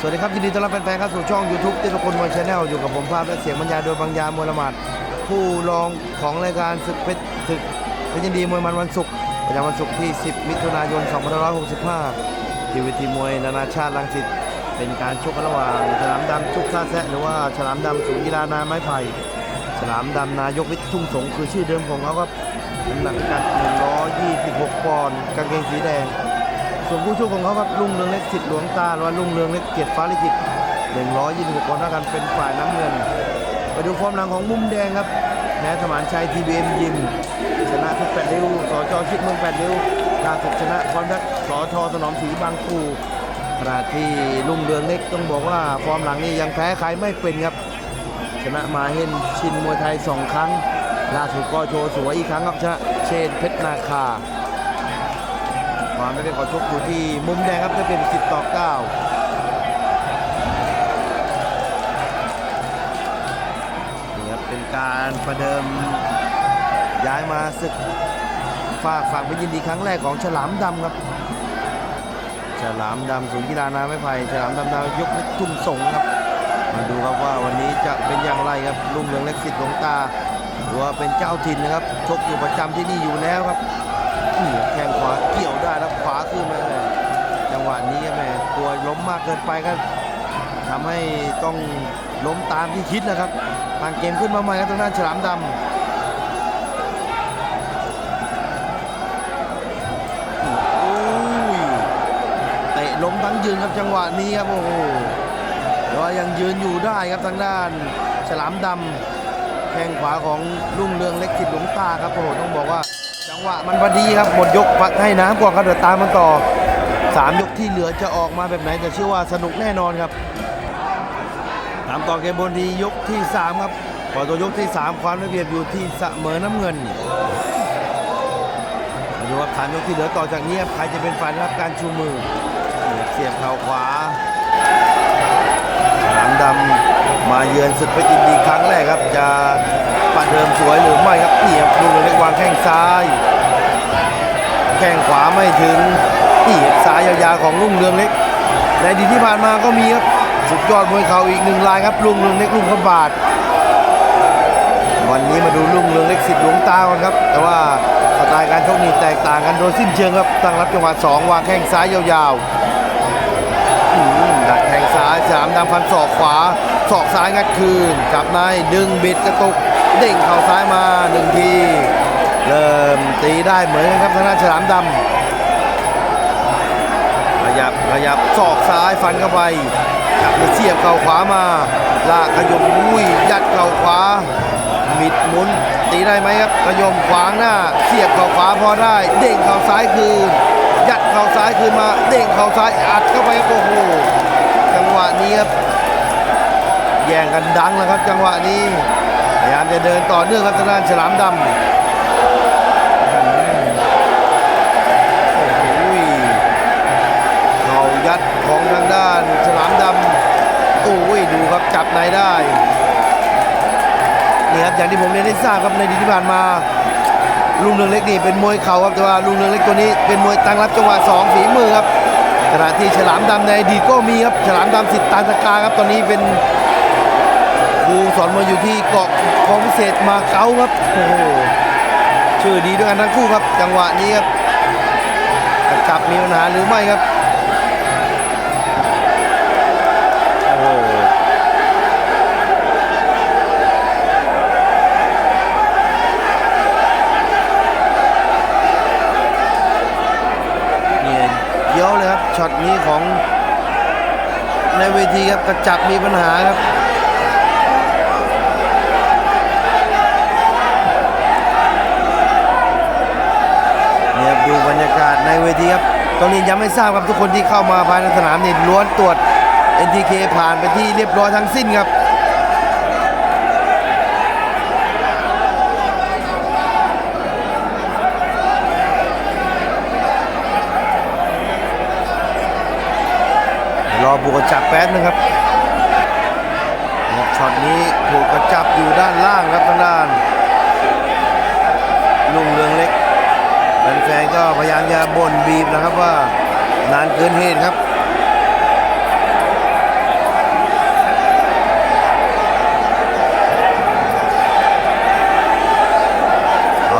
สวัสดีครับยินดีต้อนรับแฟนๆเข้าสู่ช่อง YouTube ติรพลมวยชาแนลอยู่กับผมภาพและเสียงบรรยายโดยบางยามวยละหมาดผู้รองของรายการศึกเพชรศึกเพชรยินดีมวยมันวันศุกร์ประจำวันศุกร์ที่ 10 มิถุนายน 2565 ที่เวทีมวยนานาชาติลังสิตเป็นการชกระหว่างฉลามดำจุกท่าแซะหรือว่าฉลามดำสูงกีฬานาไม้ไผ่ฉลามดำนายกวิทย์ทุ่งสงคือชื่อเดิมของเขาครับน้ำหนักกัด126ปอนด์กางเกงสีแดง ส่วนผู้ชกของเขาครับลุงเรืองเล็กสิทธิ์หลวงตาหรือว่าลุงเรืองเล็กเกียรติฟ้าลิขิต126ปอนด์เท่ากันเป็นฝ่ายน้ำเงิน ไปดูฟอร์มหลังของมุมแดงครับแม้สมานชัยทีบีเอ็มยิมชนะทุกแปดริ้วสอจชิดเมืองแปดริ้วล่าสุดชนะความรักสอทอสนอมศรีบางปูขณะที่ลุงเรืองเล็กต้องบอกว่าฟอร์มหลังนี้ยังแพ้ใครไม่เป็นครับ ชนะมาเห็นชินมวยไทยสองครั้งล่าสุดก็โชว์สวยอีกครั้งครับชนะเชนเพชรนาคา ความไม่ได้ขอชกอยู่ที่มุมแดงครับจะเป็น10ต่อ9นี่ครับเป็นการประเดิมย้ายมาศึกฝากฝั่งไปยินดีครั้งแรกของฉลามดำครับ ฉลามดำศูนย์กีฬานาไม้ไผ่ฉลามดำนายกทุ่งสงครับ มาดูครับว่าวันนี้จะเป็นอย่างไรครับลุงเรืองเล็กสิทธิ์หลวงตาหรือว่าเป็นเจ้าถิ่นนะครับชกอยู่ประจำที่นี่อยู่แล้วครับ แข้งขวาเกี่ยวได้แล้วขวาขึ้นมาเลยจังหวะนี้ครับแม่ตัวล้มมากเกินไปก็ทำให้ต้องล้มตามที่คิดนะครับทางเกมขึ้นมาใหม่ครับทางด้านฉลามดำเตะล้มทั้งยืนครับจังหวะนี้ครับโอ้โหแต่ว่ายังยืนอยู่ได้ครับทางด้านฉลามดำแข้งขวาของลุงเรืองเล็กสิทธิ์หลวงตาครับโอ้โหต้องบอกว่า จังหวะมันพอดีครับหมดยกพักให้น้ำก่อนครับเดี๋ยวตามมันต่อสามยกที่เหลือจะออกมาแบบไหนแต่เชื่อว่าสนุกแน่นอนครับตามต่อเกมบนดียกที่สามครับพอตัวยกที่สามความได้เปรียบอยู่ที่เสมอน้ำเงินดูครับสามยกที่เหลือต่อจากนี้ใครจะเป็นฝ่ายรับการชูมือ เสียบเข่าขวาฉลามดำมาเยือนศึกเพชรยินดีครั้งแรกครับจะ ประเดิมสวยหรือไม่ครับนี่ครับดูเลยเล็กวางแข้งซ้าย แข้งขวาไม่ถึงนี่ครับสายยาวๆของลุงเรืองเล็ก ในดีที่ผ่านมาก็มีครับสุดยอดมวยเข่าอีกหนึ่งรายครับลุงเรืองเล็กลุงขบาทวันนี้มาดูลุงเรืองเล็กสิทธิ์หลวงตาก่อนครับ แต่ว่าสไตล์การชกนี่แตกต่างกันโดยสิ้นเชิงครับตั้งรับจังหวะสองวางแข้งซ้ายยาวๆดักแข้งซ้ายสามดำฟันศอกขวาศอกซ้ายงัดคืนจับในดึงบิดกระตุก เด้งเข่าซ้ายมาหนึ่งที เริ่มตีได้เหมือนกันครับทางด้านฉลามดำขยับขยับศอกซ้ายฟันเข้าไปจับเสียบเข่าขวามา ลากขยมอุ้ยยัดเข่าขวามิดหมุนตีได้ไหมครับขยมขวางหน้า เสียบเข่าขวาพอได้ เด้งเข่าซ้ายคืน ยัดเข่าซ้ายคืนมา เด้งเข่าซ้ายอัดเข้าไปโอ้โหจังหวะนี้ครับแย่งกันดังแล้วครับจังหวะนี้ ยายามจะเดินต่อเนื่องครับทางด้านฉลามดำเขายัดของทางด้านฉลามดำโอ้ยดูครับจับในได้นี่ครับอย่างที่ผมเรียนได้ทราบครับในดีที่ผ่านมาลุงเรืองเล็กนี่เป็นมวยเข่าครับแต่ว่าลุงเรืองเล็กตัวนี้เป็นมวยตั้งรับจังหวะสองฝีมือครับขณะที่ฉลามดำในอดีตก็มีครับฉลามดำสิทธิ์ตาตะกาครับตอนนี้เป็นครูสอนมวยอยู่ที่เกาะ คลองพิเศษมาเก๊าครับโอ้โหชื่อดีด้วยกันทั้งคู่ครับ จังหวะนี้ครับจะจับมีปัญหาหรือไม่ครับเนี่ยเกี้ยวเลยครับช็อตนี้ของในเวทีครับกระจับมีปัญหาครับ บรรยากาศในเวทีครับตอนนี้ยังไม่ทราบครับทุกคนที่เข้ามาภายในสนามนี่ล้วนตรวจ NTK ผ่านไปที่เรียบร้อยทั้งสิ้นครับรอบุกกระจับแป๊บนึงครับช็อตนี้ถูกกระจับอยู่ด้านล่างครับทางด้าน นก็พยายามจะบ่นบีบนะครับว่านานเกินเหตุครับ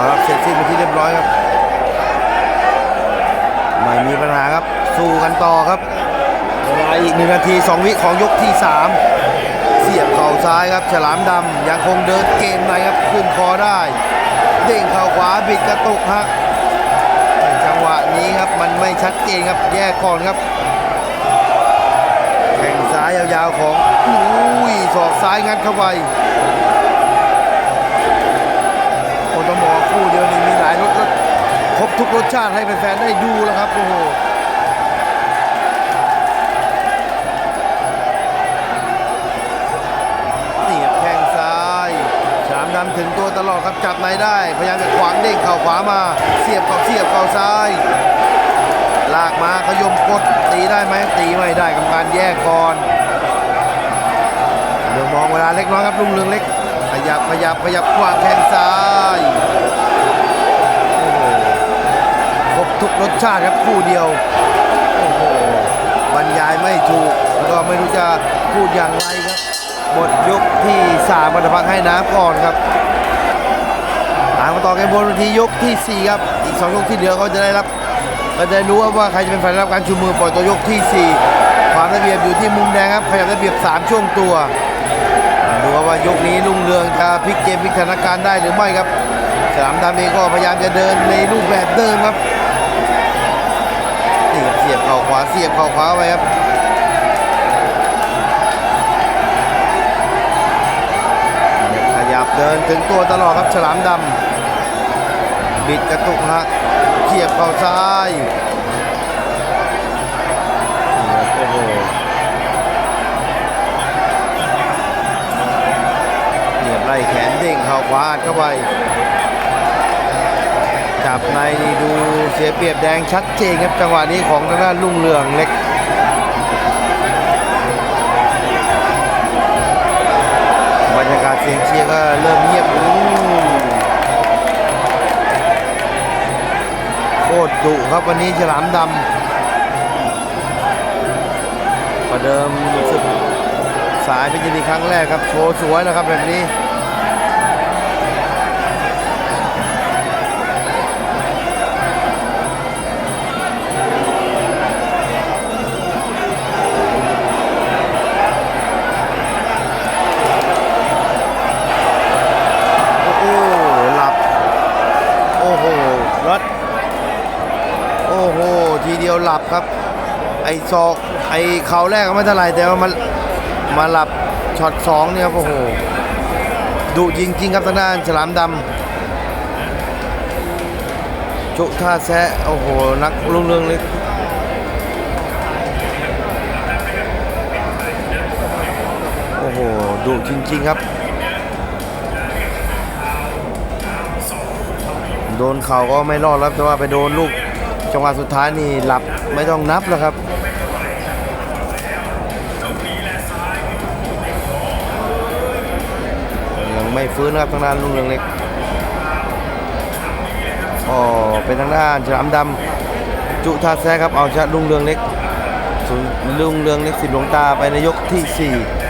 ครับเสร็จสิ้นเปที่เรียบร้อยครับไม่มีปัญหาครับสู้กันต่อครับเวลาอีกหนึ่งนาทีสองวิของยกที่สามเสียบเข่าซ้ายครับ ฉลามดำยังคงเดินเกมในครับขึ้นคอได้ เด้งเข่าขวาบิดกระตุกหัก วะนี้ครับมันไม่ชัดเจนครับแยกก่อนครับแข่งซ้ายยาวๆของอุ้ยศอกซ้ายงัดเข้าไปโอ้ต้องบอกว่าคู่เดียวนี่มีหลายรสรสครบทุกรสชาติให้แฟนๆได้ดูแล้วครับโอ้โห ฉลามดำถึงตัวตลอดครับจับในได้ พยายามจะขวางเด้งเข่าขวามา เสียบเข่าเสียบเข่าซ้าย ลากมาขยมกดตีได้ไหมตีไม่ได้กรรมการแยกก่อนเดี๋ยวมองเวลาเล็กน้อยครับลุงเรืองเล็ก ขยับขยับขยับขวางแข้งซ้ายโอ้โหครบทุกรสชาติครับคู่เดียวโอ้โหบรรยายไม่ถูกแล้วก็ไม่รู้จะพูดอย่างไรครับ หมดยกที่3มาพักให้น้ำก่อนครับตามมาต่อกันบนเวทียกทีสี่ 4 ครับ อีก 2 ยกที่เหลือก็จะได้รับก็จะรู้ว่าใครจะเป็นฝ่ายรับการชูมือปล่อยตัวยกทีสี่ 4 ความระเบียบอยู่ที่มุมแดงครับขยับระเบียบ 3 ช่วงตัว ดูว่ายกนี้ลุงเรืองจะพลิกเกมพลิกสถานการณ์ได้หรือไม่ครับฉลามดำเองก็พยายามจะเดินในรูปแบบเดิมครับนี่ครับเสียบเข่าขวาเสียบเข่าขวาไปครับ เดินถึงตัวตลอดครับฉลามดำบิดกระตุกหักเทียบเข่าซ้ายโอ้โหเหยียบไล่แขนเด้งเข่าขวาดเข้าไปจับในนี่ดูเสียเปรียบแดงชัดเจนครับจังหวะนี้ของทางด้านลุ่งเรืองเล็ก สียงเชียร์ก็เริ่มเงียบอู้โคตรดุครับวันนี้ฉลามดำประเดิมศึกสายเป็นยินดีครั้งแรกครับ โชว์สวยแล้วครับแบบนี้ ไอ้ศอกไอ้เข่าแรกก็ไม่เท่าไหร่แต่ว่ามันมาหลับช็อตสองเนี่ยครับโอ้โหดุจริงๆครับทางด้านฉลามดำจุท่าแซะโอ้โหนักลุงเรืองเล็กโอ้โหดุจริงๆครับ โดนเข่าก็ไม่รอดแล้วแต่ว่าไปโดนลูกจังหวะสุดท้ายนี่หลับไม่ต้องนับแล้วครับ ฟื้นนะครับทางด้านลุงเรืองเล็กอ๋อเป็นทางด้านฉลามดำจุธาแซะครับเอาชนะลุงเรืองเล็กลุงเรืองเล็กสิบหลวงตาไปในยกที่4